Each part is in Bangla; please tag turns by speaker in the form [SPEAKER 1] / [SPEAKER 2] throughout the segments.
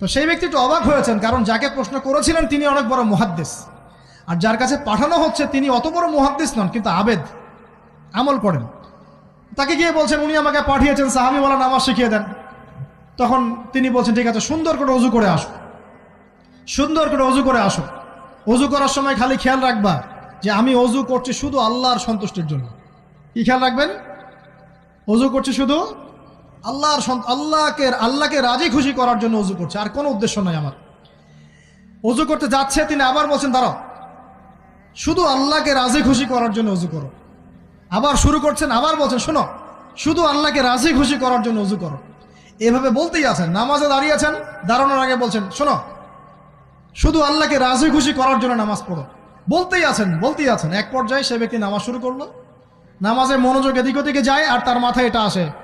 [SPEAKER 1] তো সেই ব্যক্তি একটু অবাক হয়েছেন, কারণ যাকে প্রশ্ন করেছিলেন তিনি অনেক বড় মুহাদ্দিস। আর যার কাছে পাঠানো হচ্ছে তিনি অত বড় মুহাদ্দিস নন, কিন্তু আবেদ, আমল করেন। তাকে গিয়ে বলছেন, উনি আমাকে পাঠিয়েছেন সাহাবিওয়ালা নামাজ শিখিয়ে দেন। তখন তিনি বলছেন, ঠিক আছে, সুন্দর করে অজু করে আসো। সুন্দর করে অজু করে আসো। অজু করার সময় খালি খেয়াল রাখবা যে আমি অজু করছি শুধু আল্লাহর সন্তুষ্টির জন্য। কি খেয়াল রাখবেন? অজু করছি শুধু আল্লাহর আল্লাহকে আল্লাহকে রাজি খুশি করার জন্য অজু করছে। আর কোনো উদ্দেশ্য নাই আমার। অজু করতে যাচ্ছে, তিনি আবার বলছেন, দাঁড়াও। শুধু আল্লাহকে রাজি খুশি করার জন্য অজু করো। আবার শুরু করছেন, আবার বলছেন, শোনো, শুধু আল্লাহকে রাজি খুশি করার জন্য অজু করো। এভাবে বলতেই আছেন, নামাজে দাঁড়িয়ে আছেন, দাঁড়ানোর আগে বলছেন, শোনো, শুধু আল্লাহকে রাজি খুশি করার জন্য নামাজ পড়ো। বলতেই আছেন বলতেই আছেন। এক পর্যায়ে সে ব্যক্তি নামাজ শুরু করল। নামাজে মনোযোগ এদিক ওদিকে যায়, আর তার মাথায় এটা আসে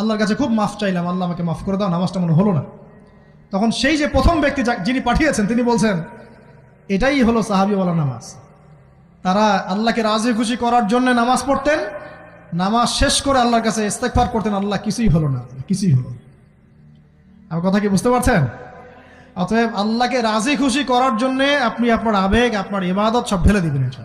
[SPEAKER 1] আল্লাহর কাছে খুব মাফ চাইলাম, আল্লাহ আমাকে মাফ করে দাও, নামাজটা মনে হলো না। তখন সেই যে প্রথম ব্যক্তি যিনি পাঠিয়েছেন, তিনি বলছেন, এটাই হলো সাহাবিওয়ালা নামাজ। তারা আল্লাহকে রাজি খুশি করার জন্য নামাজ পড়তেন, নামাজ শেষ করে আল্লাহর কাছে ইস্তেকফার করতেন, আল্লাহ কিছুই হলো না, কিছুই হলো আমার কথা কি বুঝতে পারছেন? অতএব আল্লাহকে রাজি খুশি করার জন্যে আপনি আপনার আবেগ, আপনার ইবাদত সব ঢেলে দিবেন এটা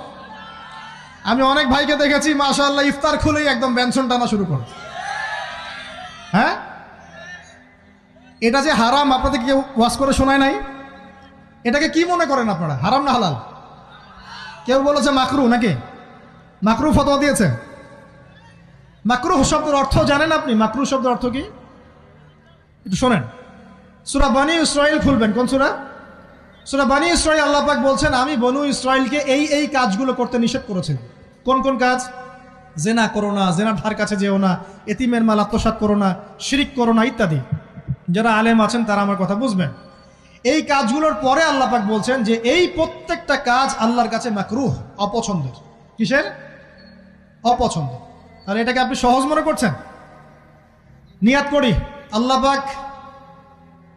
[SPEAKER 1] আমি অনেক ভাইকে দেখেছি, মাশাআল্লাহ, ইফতার খুলেই একদম ব্যঞ্জন টানা শুরু করে। হ্যাঁ? এটা যে হারাম আপনাদের কেউ ওয়াশ করে শোনায় নাই? এটাকে কি মনে করেন আপনারা? হারাম না হালাল? কেউ বলেছে মাকরু নাকি? মাকরু ফতোয়া দিয়েছে। মাকরু শব্দের অর্থ জানেন আপনি? মাকরু শব্দের অর্থ কি? একটু শোনেন। সুরা বানি ইসরায়েল খুলবেন, কোন সুরা? সুরা বানি ইসরায়েল আল্লাহ পাক বলছেন, আমি বনু ইসরায়েলকে এই এই কাজগুলো করতে নিষেধ করেছেন কোন কোন কাজ? জেনা করো না, জেনার ধার কাছে যেও না, এতিমের মাল আত্মসাত করো না, শিরিক করো না, ইত্যাদি। যারা আলেম আছেন, তারা আমার কথা বুঝবেন। এই কাজগুলোর পরে আল্লাহ পাক বলছেন যে, এই প্রত্যেকটা কাজ আল্লাহর কাছে মাকরুহ, অপছন্দের। কিসের? অপছন্দ আর এটাকে আপনি সহজ মনে করছেন? নিয়াত করি। আল্লাহ পাক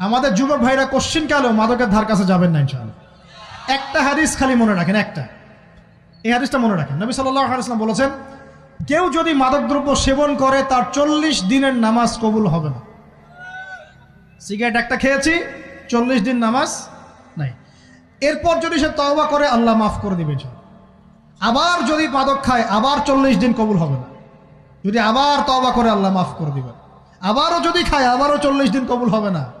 [SPEAKER 1] আমাদের যুবক ভাইরা কোশ্চিন কালেও মাদকের ধার কাছে যাবেন না ইনশাআল্লাহ? একটা হাদিস খালি মনে রাখেন, একটা। এই হাদিসটা মনে রাখেন। নবী সাল্লাম বলেছেন, কেউ যদি মাদকদ্রব্য সেবন করে, তার চল্লিশ দিনের নামাজ কবুল হবে না। সিগারেট একটা খেয়েছি, চল্লিশ দিন নামাজ নাই। এরপর যদি সে তওবা করে, আল্লাহ মাফ করে দিবে। আবার যদি মাদক খায়, আবার চল্লিশ দিন কবুল হবে না। যদি আবার তওবা করে, আল্লাহ মাফ করে দিবেন। আবারও যদি খায়, আবারও চল্লিশ দিন কবুল হবে না।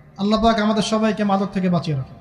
[SPEAKER 1] আল্লাহ পাক আমাদের সবাইকে মাদক থেকে বাঁচিয়ে রাখে